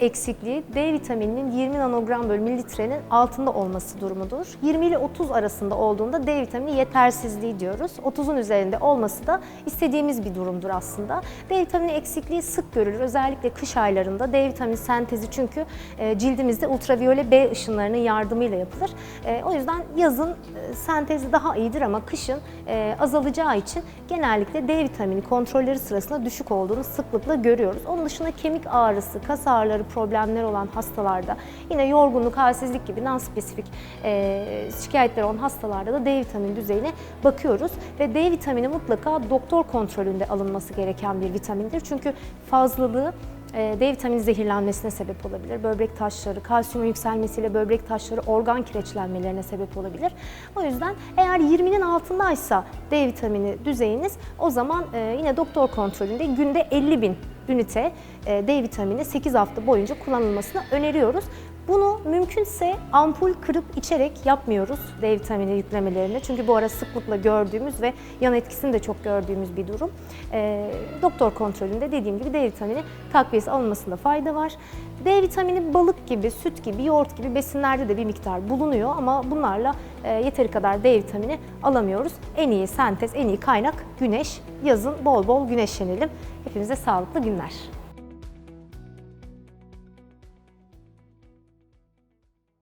eksikliği D vitamininin 20 nanogram bölü mililitrenin altında olması durumudur. 20 ile 30 arasında olduğunda D vitamini yetersizliği diyoruz. 30'un üzerinde olması da istediğimiz bir durumdur aslında. D vitamini eksikliği sık görülür. Özellikle kış aylarında D vitamini sentezi çünkü e, cildimizde ultraviyole B ışınlarının yardımıyla yapılır. E, O yüzden yazın e, sentezi daha iyidir ama kışın azalacağı için genellikle D vitamini kontrolleri sırasında düşük olduğunu sıklıkla görüyoruz. Onun dışında kemik ağrısı, kas ağrıları problemleri olan hastalarda yine yorgunluk, halsizlik gibi non-spesifik e, şikayetleri olan hastalarda da D vitamini düzeyine bakıyoruz ve D vitamini mutlaka doktor kontrolünde alınması gereken bir vitamindir. Çünkü fazlalığı e, D vitamini zehirlenmesine sebep olabilir. Böbrek taşları, kalsiyumun yükselmesiyle böbrek taşları organ kireçlenmelerine sebep olabilir. O yüzden eğer 20'nin altındaysa D vitamini düzeyiniz o zaman e, yine doktor kontrolünde günde 50 bin ünite e, D vitamini 8 hafta boyunca kullanılmasını öneriyoruz. Bunu mümkünse ampul kırıp içerek yapmıyoruz D vitamini yüklemelerini. Çünkü bu ara sıklıkla gördüğümüz ve yan etkisini de çok gördüğümüz bir durum. E, doktor kontrolünde dediğim gibi D vitamini takviyesi alınmasında fayda var. D vitamini balık gibi, süt gibi, yoğurt gibi besinlerde de bir miktar bulunuyor ama bunlarla e, yeteri kadar D vitamini alamıyoruz. En iyi sentez, en iyi kaynak güneş. Yazın bol bol güneşlenelim. Hepinize sağlıklı günler.